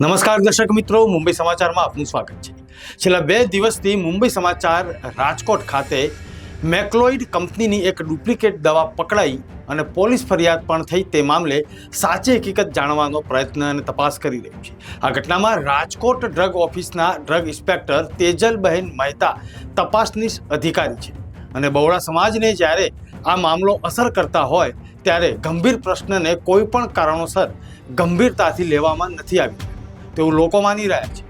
નમસ્કાર દર્શક મિત્રો, મુંબઈ સમાચારમાં આપનું સ્વાગત છે. છેલ્લા બે દિવસથી મુંબઈ સમાચાર રાજકોટ ખાતે મેક્લોઇડ કંપનીની એક ડુપ્લિકેટ દવા પકડાઈ અને પોલીસ ફરિયાદ પણ થઈ તે મામલે સાચી હકીકત જાણવાનો પ્રયત્ન અને તપાસ કરી રહ્યું છે. આ ઘટનામાં રાજકોટ ડ્રગ ઓફિસના ડ્રગ ઇન્સ્પેક્ટર તેજલબહેન મહેતા તપાસની અધિકારી છે અને બહોળા સમાજને જ્યારે આ મામલો અસર કરતા હોય ત્યારે ગંભીર પ્રશ્નને કોઈ પણ કારણોસર ગંભીરતાથી લેવામાં નથી આવી તેવું લોકો માની રહ્યા છે.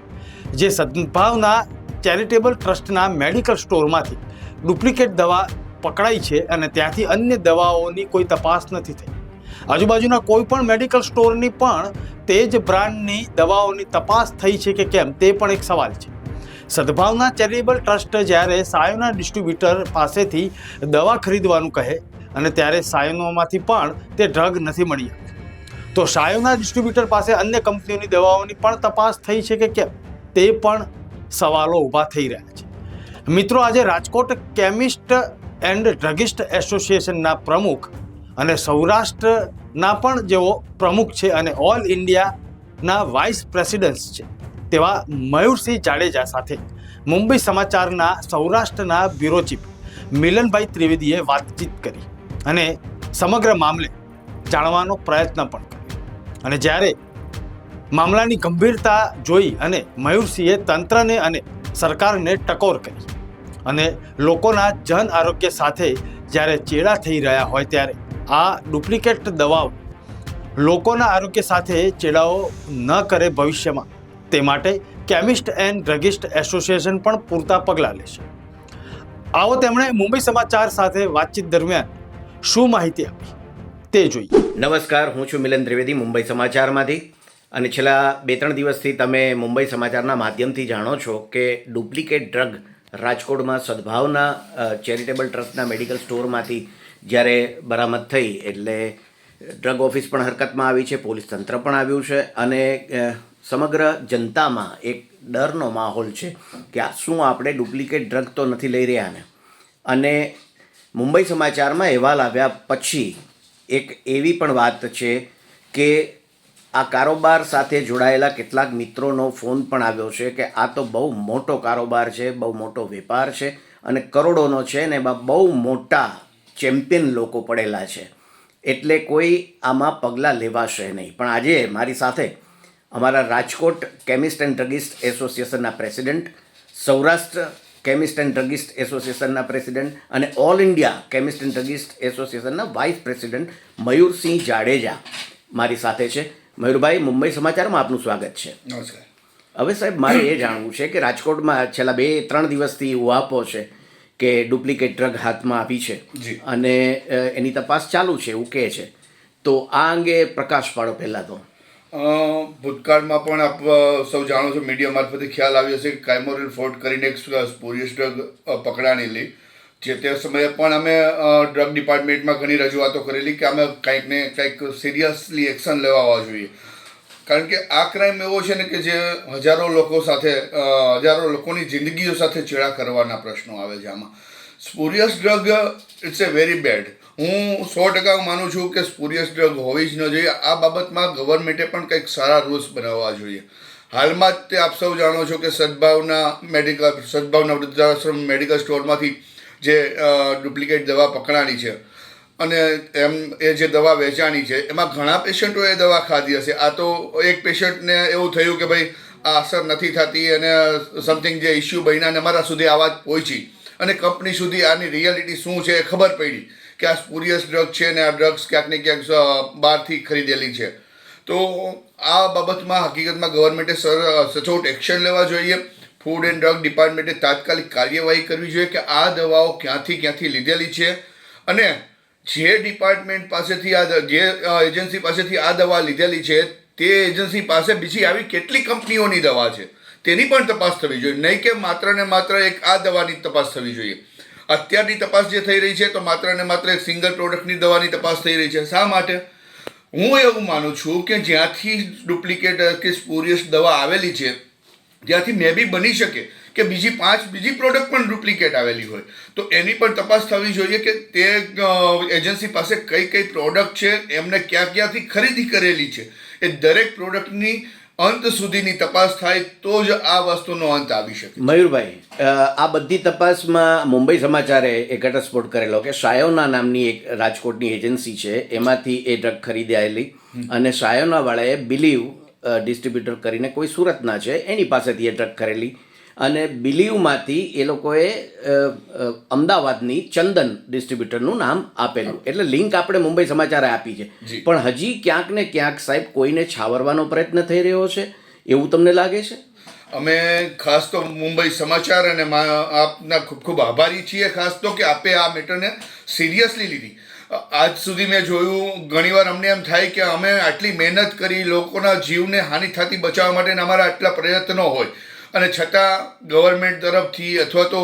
જે સદભાવના ચેરિટેબલ ટ્રસ્ટના મેડિકલ સ્ટોરમાંથી ડુપ્લિકેટ દવા પકડાઈ છે અને ત્યાંથી અન્ય દવાઓની કોઈ તપાસ નથી થઈ. આજુબાજુના કોઈ પણ મેડિકલ સ્ટોરની પણ તે જ બ્રાન્ડની દવાઓની તપાસ થઈ છે કે કેમ તે પણ એક સવાલ છે. સદભાવના ચેરિટેબલ ટ્રસ્ટ જ્યારે સાયોના ડિસ્ટ્રીબ્યુટર પાસેથી દવા ખરીદવાનું કહે અને ત્યારે સાયોનોમાંથી પણ તે ડ્રગ નથી મળી તો સાયોના ડિસ્ટ્રીબ્યુટર પાસે અન્ય કંપનીઓની દવાઓની પણ તપાસ થઈ છે કે કેમ? તે પણ સવાલો ઊભા થઈ રહ્યા છે. મિત્રો, આજે રાજકોટ કેમિસ્ટ એન્ડ ડ્રગિસ્ટ એસોસિએશનના પ્રમુખ અને સૌરાષ્ટ્રના પણ જેઓ પ્રમુખ છે અને ઓલ ઇન્ડિયાના વાઇસ પ્રેસિડેન્ટ છે, તેવા મયુરસિંહ જાડેજા સાથે મુંબઈ સમાચારના સૌરાષ્ટ્રના બ્યુરો ચીફ મિલનભાઈ ત્રિવેદીએ વાતચીત કરી અને સમગ્ર મામલે જાણવાનો પ્રયત્ન પણ કર્યો. અને જ્યારે મામલાની ગંભીરતા જોઈ અને મયુરસિંહે તંત્રને અને સરકારને ટકોર કરી અને લોકોના જન આરોગ્ય સાથે જ્યારે ચેડા થઈ રહ્યા હોય ત્યારે આ ડુપ્લિકેટ દવાઓ લોકોના આરોગ્ય સાથે ચેડાઓ ન કરે ભવિષ્યમાં, તે માટે કેમિસ્ટ એન્ડ ડ્રગિસ્ટ એસોસિએશન પણ પૂરતા પગલાં લેશે. આવો તેમણે મુંબઈ સમાચાર સાથે વાતચીત દરમિયાન શું માહિતી આપી? તે જોઈએ. નમસ્કાર, હું છું મિલન ત્રિવેદી, મુંબઈ સમાચારમાંથી. અને છેલ્લા બે ત્રણ દિવસથી તમે મુંબઈ સમાચારના માધ્યમથી જાણો છો કે ડુપ્લિકેટ ડ્રગ રાજકોટમાં સદભાવના ચેરિટેબલ ટ્રસ્ટના મેડિકલ સ્ટોરમાંથી જ્યારે બરામદ થઈ એટલે ડ્રગ ઓફિસ પણ હરકતમાં આવી છે, પોલીસ તંત્ર પણ આવ્યું છે અને સમગ્ર જનતામાં એક ડરનો માહોલ છે કે આ શું આપણે ડુપ્લિકેટ ડ્રગ તો નથી લઈ રહ્યા ને. અને મુંબઈ સમાચારમાં અહેવાલ આવ્યા પછી એક એવી પણ વાત છે કે આ કારોબાર સાથે જોડાયેલા કેટલાક મિત્રોનો ફોન પણ આવ્યો છે કે આ તો બહુ મોટો કારોબાર છે, બહુ મોટો વેપાર છે અને કરોડોનો છે ને એમાં બહુ મોટા ચેમ્પિયન લોકો પડેલા છે. એટલે કોઈ આમાં પગલાં લેવાશે નહીં. પણ આજે મારી સાથે અમારા રાજકોટ કેમિસ્ટ એન્ડ ડ્રગિસ્ટ એસોસિએશનના president Saurashtra chemist and druggist એસોસિએશનના પ્રેસિડેન્ટ અને all India chemist and druggist એસોસિએશનના વાઇસ પ્રેસિડેન્ટ મયુરસિંહ જાડેજા મારી સાથે છે. મયુરભાઈ મુંબઈ સમાચારમાં આપનું સ્વાગત છે. નમસ્કાર. હવે સાહેબ મારે એ જાણવું છે કે રાજકોટમાં છેલ્લા બે ત્રણ દિવસથી ઉહાપો છે કે ડુપ્લિકેટ ડ્રગ હાથમાં આવી છે. અને એની તપાસ ચાલુ છે એવું કહે છે. તો આ અંગે પ્રકાશ પાડો પહેલાં તો. ભૂતકાળમાં પણ આપ સૌ જાણો છો મીડિયા મારફતે ખ્યાલ આવ્યો છે કે કાયમોરલ ફોર્ટ કરીને એક સ્પોરિયસ ડ્રગ પકડાણેલી જે તે સમયે પણ અમે ડ્રગ ડિપાર્ટમેન્ટમાં ઘણી રજૂઆતો કરેલી કે અમે કંઈક ને કંઈક સિરિયસલી એક્શન લેવા જોઈએ. કારણ કે આ ક્રાઇમ એવો છે ને કે જે હજારો લોકો સાથે હજારો લોકોની જિંદગીઓ સાથે ચેડા કરવાના પ્રશ્નો આવે છે આમાં. Spurious drug it's a very bad. હું સો ટકા માનું છું કે સ્પુરિયસ ડ્રગ હોવી જ ન જોઈએ. આ બાબતમાં ગવર્મેન્ટે પણ કંઈક સારા રૂલ્સ બનાવવા જોઈએ. હાલમાં જ તે આપ સૌ જાણો છો કે સદભાવના મેડિકલ, સદભાવના વૃદ્ધાશ્રમ મેડિકલ સ્ટોરમાંથી જે ડુપ્લિકેટ દવા પકડાણી છે અને એમ, એ જે દવા વેચાણી છે, એમાં ઘણા પેશન્ટોએ દવા ખાધી હશે. આ તો એક પેશન્ટને એવું થયું કે ભાઈ, આ અસર નથી થતી અને સમથિંગ જે ઇસ્યુ બન્યા અને અમારા સુધી આ વાત પહોંચી. અને કંપની સુધી આની રિયાલિટી શું છે એ ખબર પડી. કે આ સ્પુરિયસ ડ્રગ છે ને આ ડ્રગ્સ ક્યાંક ને ક્યાંક બહારથી ખરીદેલી છે. તો આ બાબતમાં હકીકતમાં ગવર્મેન્ટે સચોટ એક્શન લેવા જોઈએ. ફૂડ એન્ડ ડ્રગ ડિપાર્ટમેન્ટે તાત્કાલિક કાર્યવાહી કરવી જોઈએ કે આ દવાઓ ક્યાંથી ક્યાંથી લીધેલી છે. અને જે ડિપાર્ટમેન્ટ પાસેથી આ જે એજન્સી પાસેથી આ દવા લીધેલી છે, તે એજન્સી પાસે બીજી આવી કેટલી કંપનીઓની દવા છે? તેની પણ તપાસ થવી જોઈએ. નહીં કે માત્ર ને માત્ર એક આ દવાની તપાસ થવી જોઈએ. અત્યારની તપાસ જે થઈ રહી છે, તો માત્ર ને માત્ર એક સિંગલ પ્રોડક્ટની દવાની તપાસ થઈ રહી છે. શા માટે? હું એવું માનું છું કે જ્યાંથી ડુપ્લિકેટ કે સ્પુરિયસ દવા આવેલી છે, જ્યાંથી મે બી બની શકે કે બીજી પાંચ, બીજી પ્રોડક્ટ પણ ડુપ્લિકેટ આવેલી હોય, તો એની પણ તપાસ થવી જોઈએ કે તે એજન્સી પાસે કઈ કઈ પ્રોડક્ટ છે, એમને ક્યાં ક્યાંથી ખરીદી કરેલી છે. એ દરેક પ્રોડક્ટની અંત સુધીની તપાસ થાય તો જ આ વસ્તુનો અંત આવી શકે. મયુરભાઈ આ બધી તપાસમાં મુંબઈ સમાચારે એક ઘટસ્ફોટ કરેલો કે સાયોના નામની એક રાજકોટની એજન્સી છે એમાંથી એ ડ્રગ ખરીદાયેલી અને સાયોના વાળાએ બિલીવ ડિસ્ટ્રીબ્યુટર કરીને કોઈ સુરતના છે એની પાસેથી એ ડ્રગ કરેલી. અને બિલીવમાંથી એ લોકોએ અમદાવાદની ચંદન ડિસ્ટ્રીબ્યુટરનું નામ આપેલું. એટલે લિંક આપણે મુંબઈ સમાચારે આપી છે. પણ હજી ક્યાંક ને ક્યાંક સાહેબ કોઈને છાવરવાનો પ્રયત્ન થઈ રહ્યો છે? એવું તમને લાગે છે? અમે ખાસ તો મુંબઈ સમાચાર અને આપના ખૂબ ખૂબ આભારી છીએ ખાસ તો કે આપે આ મેટરને સિરિયસલી લીધી. આજ સુધી મેં જોયું ઘણીવાર અમને એમ થાય કે અમે આટલી મહેનત કરી લોકોના જીવને હાનિ થતી બચાવવા માટે અમારા આટલા પ્રયત્નો હોય. અને છતાં ગવર્મેન્ટ તરફથી અથવા તો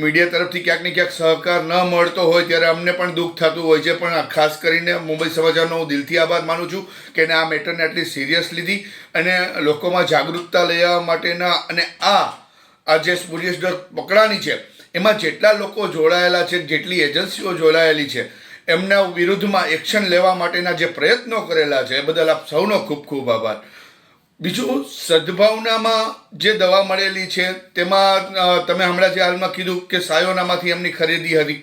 મીડિયા તરફથી ક્યાંક ને ક્યાંક સહકાર ન મળતો હોય ત્યારે અમને પણ દુઃખ થતું હોય છે. પણ ખાસ કરીને મુંબઈ સમાચારનો હું દિલથી આભાર માનું છું કે આ મેટરને આટલી સિરિયસ લીધી અને લોકોમાં જાગૃતતા લેવા માટેના અને આ આ જે સ્પુરિયસ ડર પકડાની છે, એમાં જેટલા લોકો જોડાયેલા છે, જેટલી એજન્સીઓ જોડાયેલી છે, એમના વિરુદ્ધમાં એક્શન લેવા માટેના જે પ્રયત્નો કરેલા છે, એ બદલ આપ સૌનો ખૂબ ખૂબ આભાર. બીજું સદભાવનામાં જે દવા મળેલી છે, તેમાં તમે હમણાં જે હાલમાં કીધું કે સાયોનામાંથી એમની ખરીદી હતી.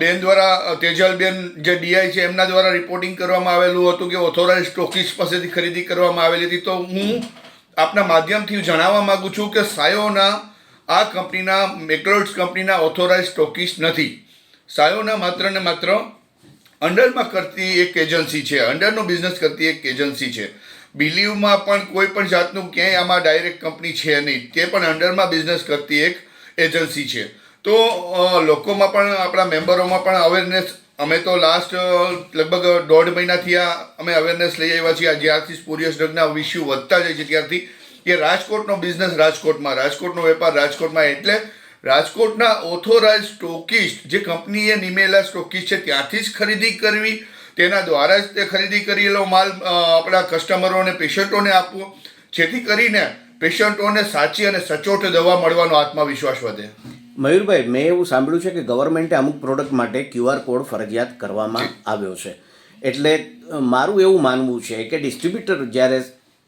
બેન દ્વારા તેજલબેન જે ડીઆઈ છે, એમના દ્વારા રિપોર્ટિંગ કરવામાં આવેલું હતું કે ઓથોરાઇઝ ટોકીસ પાસેથી ખરીદી કરવામાં આવેલી હતી. તો હું આપના માધ્યમથી જણાવવા માગું છું કે સાયોના આ કંપનીના મેકલોડ્સ કંપનીના ઓથોરાઇઝ ટોકીસ નથી. સાયોના માત્ર ને માત્ર અંડરમાં કરતી એક એજન્સી છે. અંડરનો બિઝનેસ કરતી એક એજન્સી છે. બિલીવમાં પણ કોઈ પણ જાતનું ક્યાંય આમાં ડાયરેક્ટ કંપની છે નહીં. તે પણ અંડરમાં બિઝનેસ કરતી એક એજન્સી છે. તો લોકોમાં પણ, આપણા મેમ્બરોમાં પણ અવેરનેસ અમે તો લાસ્ટ લગભગ દોઢ મહિનાથી આ અમે અવેરનેસ લઈ આવ્યા છીએ. જ્યારથી સ્પુરિયસ ડ્રગના વિશ્યુ વધતા જાય છે ત્યારથી. કે રાજકોટનો બિઝનેસ રાજકોટમાં, રાજકોટનો વેપાર રાજકોટમાં એટલે રાજકોટના ઓથોરાઇઝ સ્ટોકિસ્ટ જે કંપનીએ નિમેલા સ્ટોકિસ્ટ છે ત્યાંથી જ ખરીદી કરવી તેના દ્વારા જ તે ખરીદી કરેલો માલ આપણા કસ્ટમરોને પેશન્ટોને આપવો. જેથી કરીને પેશન્ટોને સાચી અને સચોટ દવા મળવાનો આત્મવિશ્વાસ વધે. મયુરભાઈ મેં એવું સાંભળ્યું છે કે ગવર્મેન્ટે અમુક પ્રોડક્ટ માટે ક્યુઆર કોડ ફરજિયાત કરવામાં આવ્યો છે. એટલે મારું એવું માનવું છે કે ડિસ્ટ્રીબ્યુટર જ્યારે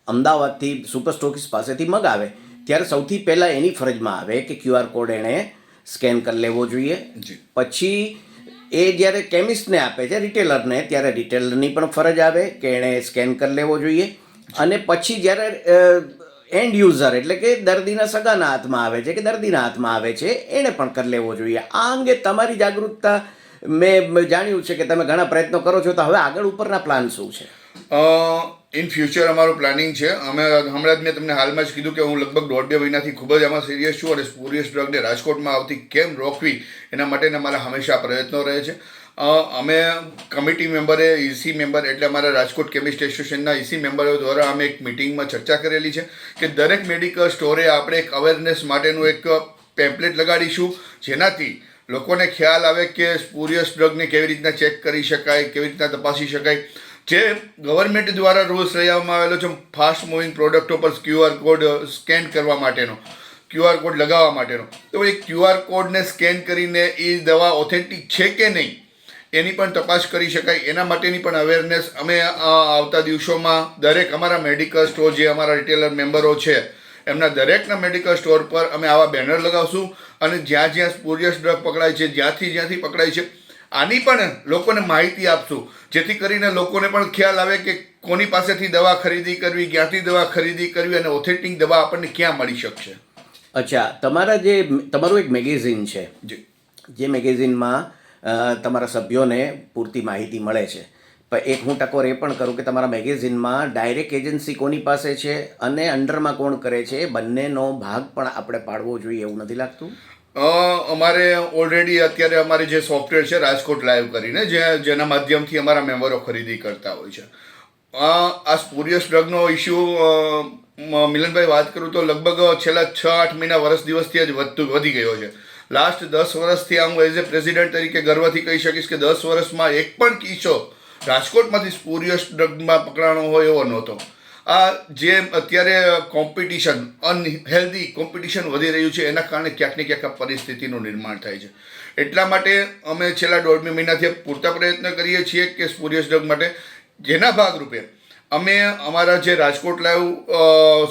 અમદાવાદથી સુપર સ્ટોકિસ પાસેથી મગાવે ત્યારે સૌથી પહેલાં એની ફરજમાં આવે કે ક્યુઆર કોડ એણે સ્કેન કરી લેવો જોઈએ. પછી એ જ્યારે કેમિસ્ટને આપે છે રિટેલરને ત્યારે રિટેલરની પણ ફરજ આવે કે એણે સ્કેન કરી લેવો જોઈએ. અને પછી જ્યારે એન્ડ યુઝર એટલે કે દર્દીના સગાના હાથમાં આવે છે કે દર્દીના હાથમાં આવે છે, એણે પણ કરી લેવો જોઈએ. આ અંગે તમારી જાગૃતતા, મેં જાણ્યું છે કે તમે ઘણા પ્રયત્નો કરો છો, તો હવે આગળ ઉપરના પ્લાન શું છે? ઇન ફ્યુચર અમારું પ્લાનિંગ છે. અમે હમણાં જ મેં તમને હાલમાં જ કીધું કે હું લગભગ દોઢ બે મહિનાથી ખૂબ જ આમાં સિરિયસ છું અને સ્પુરિયસ ડ્રગને રાજકોટમાં આવતી કેમ રોકવી એના માટેના મારા હંમેશા પ્રયત્નો રહે છે. અમે કમિટી મેમ્બરે ઈસી મેમ્બર એટલે અમારા રાજકોટ કેમિસ્ટ એસોસિએશનના ઈસી મેમ્બરો દ્વારા અમે એક મિટિંગમાં ચર્ચા કરેલી છે કે દરેક મેડિકલ સ્ટોરે આપણે એક અવેરનેસ માટેનું એક પેમ્પલેટ લગાડીશું જેનાથી લોકોને ખ્યાલ આવે કે સ્પુરિયસ ડ્રગને કેવી રીતના ચેક કરી શકાય, કેવી રીતના તપાસી શકાય. જે ગવર્મેન્ટ દ્વારા રૂલ્સ લેવામાં આવેલો છે ફાસ્ટ મૂવિંગ પ્રોડક્ટો પર ક્યુઆર કોડ સ્કેન કરવા માટેનો ક્યુઆર કોડ લગાવવા માટેનો. તો એ ક્યુઆર કોડને સ્કેન કરીને એ દવા ઓથેન્ટિક છે કે નહીં, એની પણ તપાસ કરી શકાય. એના માટેની પણ અવેરનેસ અમે આવતા દિવસોમાં દરેક અમારા મેડિકલ સ્ટોર જે અમારા રિટેલર મેમ્બરો છે, એમના દરેકના મેડિકલ સ્ટોર પર અમે આવા બેનર લગાવશું. અને જ્યાં જ્યાં સ્પુરિયસ ડ્રગ પકડાય છે, જ્યાંથી જ્યાંથી પકડાય છે આની પણ લોકોને માહિતી આપશું. જેથી કરીને લોકોને પણ ખ્યાલ આવે કે કોની પાસેથી દવા ખરીદી કરવી ક્યાંથી દવા ખરીદી કરવી અને ઓથેન્ટિક દવા આપણને ક્યાં મળી શકશે. અચ્છા તમારા જે તમારું એક મેગેઝિન છે. જે. મેગેઝિનમાં તમારા સભ્યોને પૂરતી માહિતી મળે છે. પણ એક હું ટકોર એ પણ કરું કે તમારા મેગેઝિનમાં ડાયરેક્ટ એજન્સી કોની પાસે છે અને અંડરમાં કોણ કરે છે? બંનેનો ભાગ પણ આપણે પાડવો જોઈએ એવું નથી લાગતું? અમારે ઓલરેડી અત્યારે અમારે જે સોફ્ટવેર છે, રાજકોટ લાઈવ કરીને, જે, જેના માધ્યમથી અમારા મેમ્બરો ખરીદી કરતા હોય છે. આ સ્પુરિયસ ડ્રગનો ઇસ્યુ મિલનભાઈ વાત કરું તો લગભગ છેલ્લા છ આઠ મહિના વર્ષ દિવસથી જ વધતું, વધી ગયો છે. લાસ્ટ દસ વર્ષથી આ હું એઝ એ પ્રેસિડેન્ટ તરીકે ગર્વથી કહી શકીશ કે દસ વર્ષમાં એક પણ કિસ્સો રાજકોટમાંથી સ્પુરિયસ ડ્રગમાં પકડાણો હોય એવો નહોતો. આ જે અત્યારે કોમ્પિટિશન અનહેલ્ધી કોમ્પિટિશન વધી રહ્યું છે, એના કારણે ક્યાંક ને ક્યાંક પરિસ્થિતિનું નિર્માણ થાય છે. એટલા માટે અમે છેલ્લા દોઢ મહિનાથી પૂરતા પ્રયત્ન કરીએ છીએ કે સ્પુરિયસ ડ્રગ માટે જેના ભાગરૂપે અમે અમારા જે રાજકોટ લાઈવ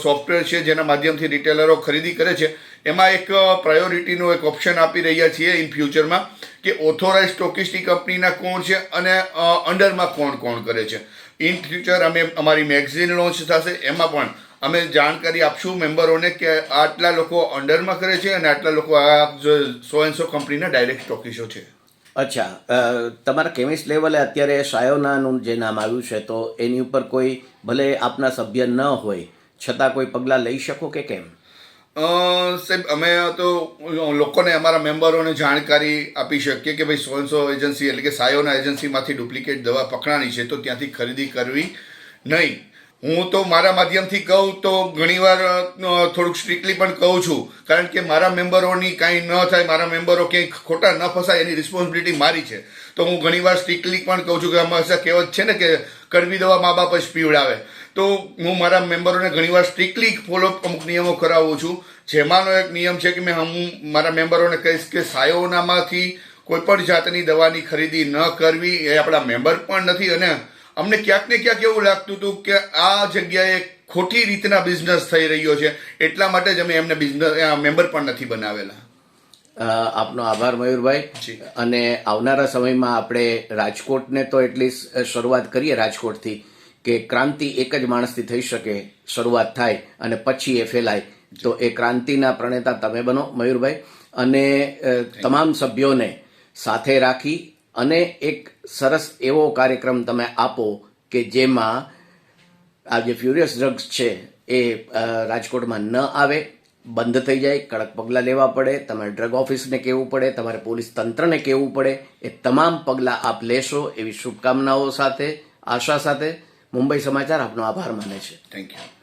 સોફ્ટવેર છે, જેના માધ્યમથી રિટેલરો ખરીદી કરે છે, એમાં એક પ્રાયોરિટીનો એક ઓપ્શન આપી રહ્યા છીએ ઇન ફ્યુચરમાં કે ઓથોરાઇઝ સ્ટોકિસ્ટી કંપનીના કોણ છે અને અંડરમાં કોણ કોણ કરે છે. ઇન ફ્યુચર અમે અમારી મેગઝીન લોન્ચ થશે. એમાં પણ અમે જાણકારી આપશું મેમ્બરોને કે આટલા લોકો અંડરમાં કરે છે અને આટલા લોકો આ સો એન્ડ સો કંપનીના ડાયરેક્ટ સ્ટોકિસ્ટો છે. અચ્છા તમારા કેમિસ્ટ લેવલે અત્યારે સાયોનાનું જે નામ આવ્યું છે, તો એની ઉપર કોઈ ભલે આપના સભ્ય ન હોય, છતાં કોઈ પગલાં લઈ શકો કે કેમ? સાહેબ, અમે તો લોકોને, અમારા મેમ્બરોને જાણકારી આપી શકીએ કે ભાઈ સોનસો એજન્સી એટલે કે સાયોના એજન્સીમાંથી ડુપ્લિકેટ દવા પકડાણી છે તો ત્યાંથી ખરીદી કરવી નહીં. હું તો મારા માધ્યમથી કહું તો ઘણીવાર થોડુંક સ્ટ્રિક્ટલી પણ કહું છું. કારણ કે મારા મેમ્બરોની કાંઈ ન થાય, મારા મેમ્બરો ક્યાંય ખોટા ન ફસાય, એની રિસ્પોન્સિબિલિટી મારી છે. તો હું ઘણીવાર સ્ટ્રિક્ટલી પણ કહું છું કે હંમેશા કહેવત છે ને કે કડવી દવા મા બાપ જ પીવડાવે. તો હું મારા મેમ્બરોને ઘણીવાર સ્ટ્રિક્ટલી ફોલો અમુક નિયમો કરાવું છું. જેમાંનો એક નિયમ છે કે મેં હું મારા મેમ્બરોને કહીશ કે સાયોનામાંથી કોઈ પણ જાતની દવાની ખરીદી ન કરવી એ આપણા મેમ્બર પણ નથી. અને અમને ક્યાંક ને ક્યાંક એવું લાગતું હતું કે આ જગ્યાએ ખોટી રીતના બિઝનેસ થઈ રહ્યો છે. એટલા માટે જ અમે એમને બિઝનેસ મેમ્બર પણ નથી બનાવેલા. આપનો આભાર મયુરભાઈ. અને આવનારા સમયમાં આપણે રાજકોટને તો એટલી શરૂઆત કરીએ રાજકોટથી. કે ક્રાંતિ એક જ માણસથી થઈ શકે શરૂઆત થાય અને પછી એ ફેલાય તો એ ક્રાંતિના પ્રણેતા તમે બનો મયુરભાઈ. અને તમામ સભ્યોને સાથે રાખી અને એક સરસ એવો કાર્યક્રમ તમે આપો કે જેમાં આ જે ફ્યુરિયસ ડ્રગ્સ છે એ રાજકોટમાં ન આવે બંધ થઈ જાય કડક પગલાં લેવા પડે તમારે ડ્રગ ઓફિસને કહેવું પડે તમારે પોલીસ તંત્રને કહેવું પડે એ તમામ પગલાં આપ લેશો એવી શુભકામનાઓ સાથે આશા સાથે. મુંબઈ સમાચાર આપનો આભાર માને છે. Thank you